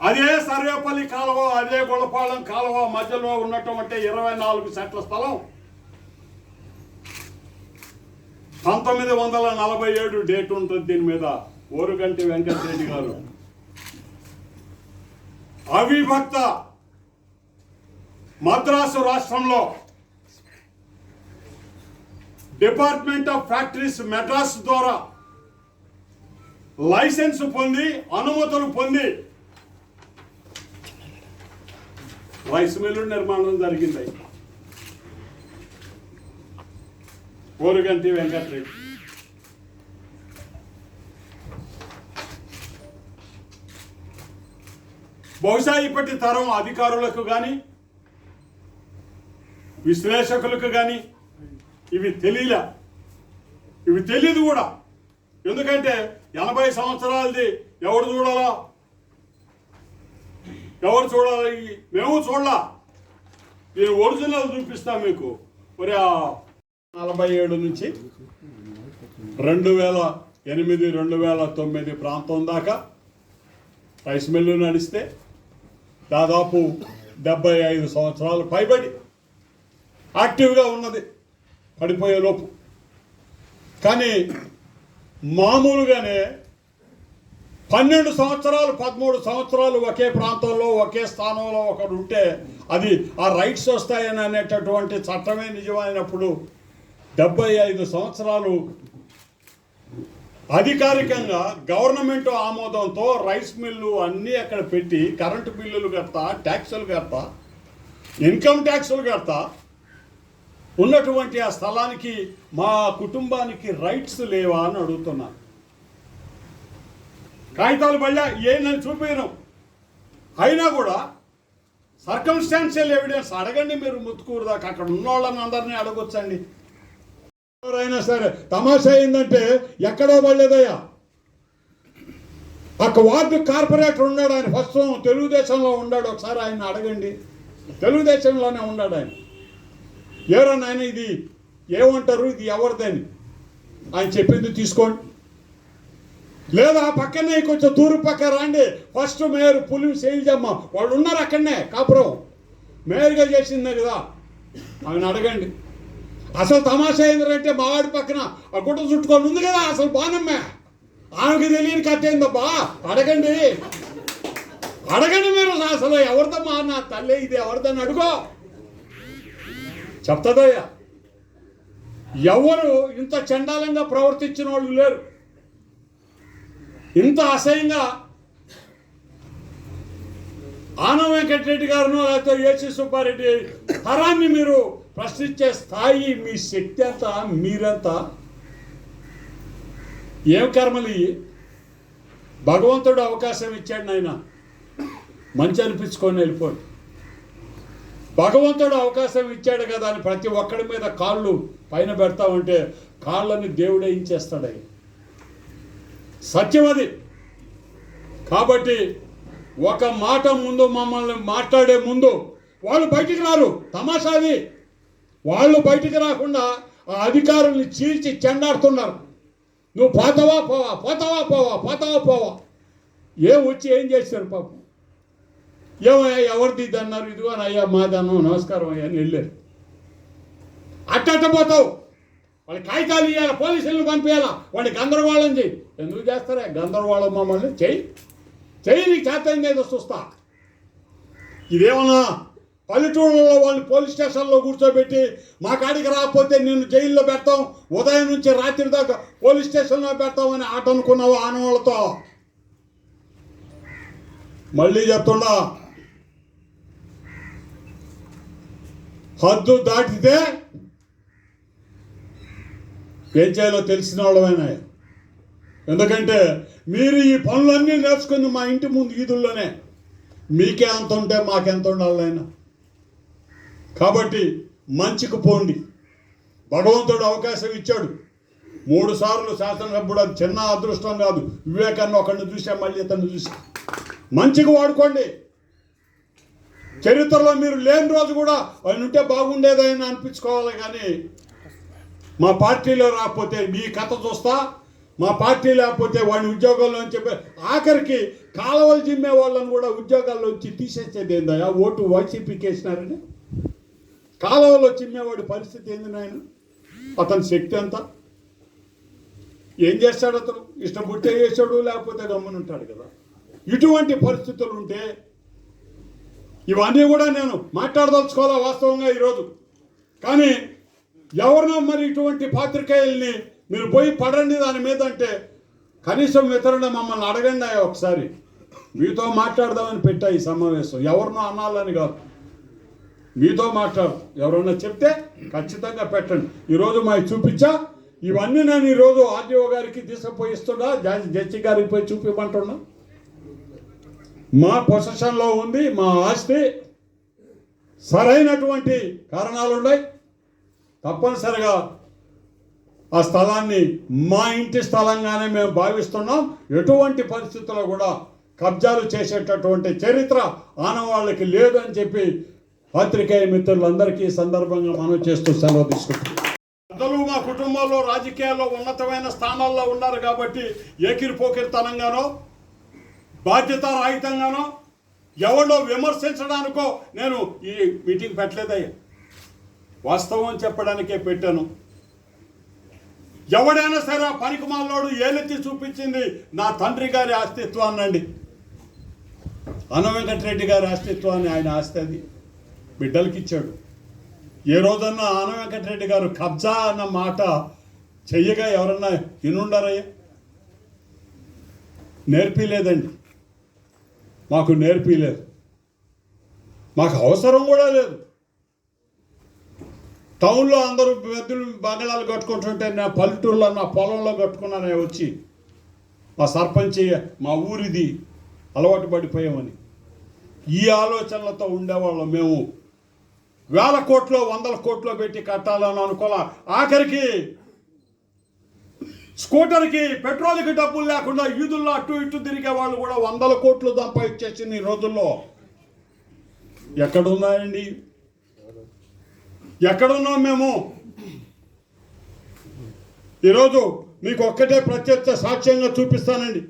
అదే సర్వేపల్లి కాలువ అదే గుళపాలెం కాలువ మధ్యలో ఉన్నటువంటి ఇరవై నాలుగు సెంట్ల స్థలం. పంతొమ్మిది వందల నలభై ఏడు డేట్ ఉంటుంది దీని మీద. ఓరుగంటి వెంకటరెడ్డి గారు. అవిభక్త మద్రాసు రాష్ట్రంలో డిపార్ట్మెంట్ ఆఫ్ ఫ్యాక్టరీస్ మెడ్రాస్ ద్వారా లైసెన్స్ పొంది అనుమతులు పొంది రైస్ మిల్లు నిర్మాణం జరిగింది. ఓరుగంటి వెంకటరెడ్డి. బహుశా ఇప్పటి తరం అధికారులకు కానీ విశ్లేషకులకు కానీ ఇవి తెలియలే. ఇవి తెలియదు కూడా. ఎందుకంటే ఎనభై సంవత్సరాలది ఎవడు చూడాలా? ఎవరు చూడాలి? మేము చూడలా. నేను ఒరిజినల్ చూపిస్తా మీకు. మరి ఆ నలభై ఏడు నుంచి రెండు వేల ఎనిమిది రెండు వేల తొమ్మిది ప్రాంతం దాకా రైస్ మిల్లు నడిస్తే దాదాపు డెబ్బై ఐదు సంవత్సరాలు పైబడి యాక్టివ్గా ఉన్నది. పడిపోయే లోపు. కానీ మామూలుగానే పన్నెండు సంవత్సరాలు పదమూడు సంవత్సరాలు ఒకే ప్రాంతంలో ఒకే స్థానంలో ఒకడు ఉంటే అది ఆ రైట్స్ వస్తాయని అనేటటువంటి చట్టమే నిజమైనప్పుడు డెబ్బై ఐదు సంవత్సరాలు అధికారికంగా గవర్నమెంట్ ఆమోదంతో రైస్ మిల్లు అన్నీ అక్కడ పెట్టి కరెంటు బిల్లులు కడతా ట్యాక్సులు కడతా ఇన్కమ్ ట్యాక్సులు కడతా ఉన్నటువంటి ఆ స్థలానికి మా కుటుంబానికి రైట్స్ లేవా అని అడుగుతున్నాను కాగితాలు బళ్ళ ఏందని చూపించను అయినా కూడా సర్కమ్స్టాన్షియల్ ఎవిడెన్స్ అడగండి మీరు ముత్తుకూరు దాకా. అక్కడ ఉన్న వాళ్ళని అందరినీ అడగొచ్చండి. ఎవరైనా సరే తమాషా ఏంటంటే ఎక్కడో పడలేదయ్యా. ఒక వార్డు కార్పొరేటర్ ఉన్నాడు ఆయన. ఫస్ట్ తెలుగుదేశంలో ఉన్నాడు. ఒకసారి ఆయన అడగండి. తెలుగుదేశంలోనే ఉన్నాడు ఆయన. ఎవరన్నా ఆయన ఇది ఏమంటారు ఇది ఎవరిదని? ఆయన చెప్పింది తీసుకోండి. లేదా ఆ పక్కనే కొంచెం తూర్పు పక్క రండి. ఫస్ట్ మేయర్ పులి శైలజమ్మ వాళ్ళు ఉన్నారు అక్కడనే కాపురం. మేయర్గా చేసిందే కదా. ఆమెను అడగండి. అసలు తమాషా ఏంటంటే మావాడి పక్కన ఆ గుట్ట చుట్టుకొని ఉంది కదా అసలు బానమ్మే ఆమెకి తెలియని కథ ఏందబ్బా? అడగండి. అడగండి మీరు అసలు ఎవరిదమ్మా నా తల్లి? ఇది ఎవరిదని అడుగో. చెప్తదయ్యా. ఎవరు ఇంత చండాలంగా ప్రవర్తించిన వాళ్ళు లేరు. ఇంత అసహ్యంగా ఆనం వెంకటరెడ్డి గారును లేకపోతే ఏసీ సుబ్బారెడ్డి తరాన్ని మీరు ప్రశ్నించే స్థాయి మీ శక్తి అంత మీరంతా? ఏం కర్మలు భగవంతుడు అవకాశం ఇచ్చాడు నాయన. మంచి అనిపించుకొని వెళ్ళిపోండి. భగవంతుడు అవకాశం ఇచ్చాడు కదా అని ప్రతి ఒక్కడి మీద కాళ్ళు పైన పెడతా ఉంటే కాళ్ళని దేవుడే ఇచ్చేస్తాడు సత్యం అది. కాబట్టి ఒక మాట ముందు మమ్మల్ని మాట్లాడే ముందు వాళ్ళు బయటికి రారు. తమాషాది వాళ్ళు బయటికి రాకుండా ఆ అధికారుల్ని చీల్చి చెండాడుతున్నారు. నువ్వు పోతావా పోవా పోతావా పోవా పోతావా పోవా. ఏం వచ్చి ఏం చేశారు పాపం? ఏమయ్యా ఎవరిది ఇది అన్నారు? ఇదిగో అయ్యా మాదన్నం నమస్కారం అయ్యా అని వెళ్ళారు. అట్టట్ట పోతావు. వాళ్ళ కాగితాలు ఇవ్వాలి పోలీసులను పంపించాలా వాడి గందరగోళం చేయి ఎందుకు చేస్తారా? గందరగోళం మమ్మల్ని చెయ్యి. చెయ్యి నీకు చేత ఏదో చూస్తా. ఇదేమన్నా పల్లెటూళ్ళలో వాళ్ళని పోలీస్ స్టేషన్లో కూర్చోబెట్టి మా కాడికి రాకపోతే నేను జైల్లో పెడతాం ఉదయం నుంచి రాత్రి దాకా పోలీస్ స్టేషన్లో పెడతామని ఆట అనుకున్నావు ఆనవాళ్ళతో? మళ్ళీ చెప్తుండా హద్దు దాటితే ఏం చేయాలో తెలిసిన వాళ్ళమైనా. ఎందుకంటే మీరు ఈ పనులన్నీ నేర్చుకుని మా ఇంటి ముందు ఈదుల్లోనే మీకే అంత ఉంటే మాకెంత ఉండాలైనా. కాబట్టి మంచికి పోండి. భగవంతుడు అవకాశం ఇచ్చాడు. మూడు సార్లు శాసనసభ్యుడు అది చిన్న అదృష్టం కాదు. వివేకాన్ని ఒకరిని చూసా మళ్ళీ ఇతన్ని చూసా. మంచిగా వాడుకోండి. చరిత్రలో మీరు లేని రోజు కూడా ఆయన ఉంటే బాగుండేదని అనిపించుకోవాలి కానీ మా పార్టీలో రాకపోతే మీ కథ చూస్తా? మా పార్టీ లేకపోతే వాడిని ఉద్యోగాల్లో చెప్పే చెప్పి ఆఖరికి కాలువలు జిమ్మే వాళ్ళని కూడా ఉద్యోగాల్లోంచి తీసేసేది ఏందయ్యా? ఓటు వైసీపీకి వేసినారని కాలువలో చిమ్మేవాడి పరిస్థితి ఏంది నాయన? అతని శక్తి అంతా ఏం చేస్తాడు అతను? ఇష్టం పుట్టే చేసాడు లేకపోతే గమ్మునుంటాడు కదా? ఇటువంటి పరిస్థితులు ఉంటే ఇవన్నీ కూడా నేను మాట్లాడదలుచుకోవాలా వాస్తవంగా ఈరోజు. కానీ ఎవరినో మరి ఇటువంటి పాత్రికేయుల్ని మీరు పోయి పడండి దాని మీద అంటే కనీసం వితరణ మమ్మల్ని అడగండి అయ్యా ఒకసారి. మీతో మాట్లాడదామని పెట్టా ఈ సమావేశం. ఎవరినో అనాలని కాదు. మీతో మాట్లాడు. ఎవరన్నా చెప్తే ఖచ్చితంగా పెట్టండి. ఈరోజు మాకు చూపించా. ఇవన్నీ నేను ఈరోజు ఆర్డీఓ గారికి తీసుకుపోయిస్తున్నా. జడ్జి జడ్జి గారికి పోయి చూపించమంటున్నా మా పొజిషన్లో ఉంది మా ఆస్తి. సరైనటువంటి కారణాలు ఉన్నాయి తప్పనిసరిగా ఆ స్థలాన్ని మా ఇంటి స్థలంగానే మేము భావిస్తున్నాం. ఎటువంటి పరిస్థితుల్లో కూడా కబ్జాలు చేసేటటువంటి చరిత్ర ఆనవాళ్ళకి లేదని చెప్పి పాత్రికేయ మిత్రులందరికీ ఈ సందర్భంగా మనం చేస్తూ సెలవు తీసుకుంటాం పెద్దలు మా కుటుంబంలో రాజకీయాల్లో ఉన్నతమైన స్థానాల్లో ఉన్నారు కాబట్టి ఏకిరిపోకిరితనంగానో బాధ్యత రాహితంగానో ఎవరో విమర్శించడానికో నేను ఈ మీటింగ్ పెట్టలేదయ్యా. వాస్తవం చెప్పడానికే పెట్టాను. ఎవడైనా సరే ఆ పనికిమాలోడు ఏలెత్తి చూపించింది నా తండ్రి గారి అస్తిత్వాన్నండి అన్న వెంకటరెడ్డి గారి అస్తిత్వాన్ని ఆయన ఆస్తి అది. బిడ్డలకి ఇచ్చాడు ఏ రోజన్నా ఆన వెంకటరెడ్డి గారు కబ్జా అన్న మాట చెయ్యగా ఎవరన్నా వినుండారయ్యా? నేర్పిలేదండి. మాకు నేర్పిలేదు. మాకు అవసరం కూడా లేదు. టౌన్లో అందరూ పెద్దలు బంగళాలు కట్టుకుంటుంటే నా పల్లెటూరులో నా పొలంలో కట్టుకున్నానే వచ్చి మా సర్పంచ్ మా ఊరిది అలవాటు పడిపోయామని. ఈ ఆలోచనలతో ఉండేవాళ్ళం మేము. వేల కోట్లు వందల కోట్లు పెట్టి కట్టాలని అనుకోలే. ఆఖరికి స్కూటర్కి పెట్రోల్కి డబ్బులు లేకుండా ఈదుల్లో అటు ఇటు తిరిగే వాళ్ళు కూడా వందల కోట్లు సంపాదించేసింది ఈ రోజుల్లో. ఎక్కడున్నాయండి? ఎక్కడున్నాం మేము? ఈరోజు మీకు ఒక్కటే ప్రత్యక్ష సాక్ష్యంగా చూపిస్తానండి.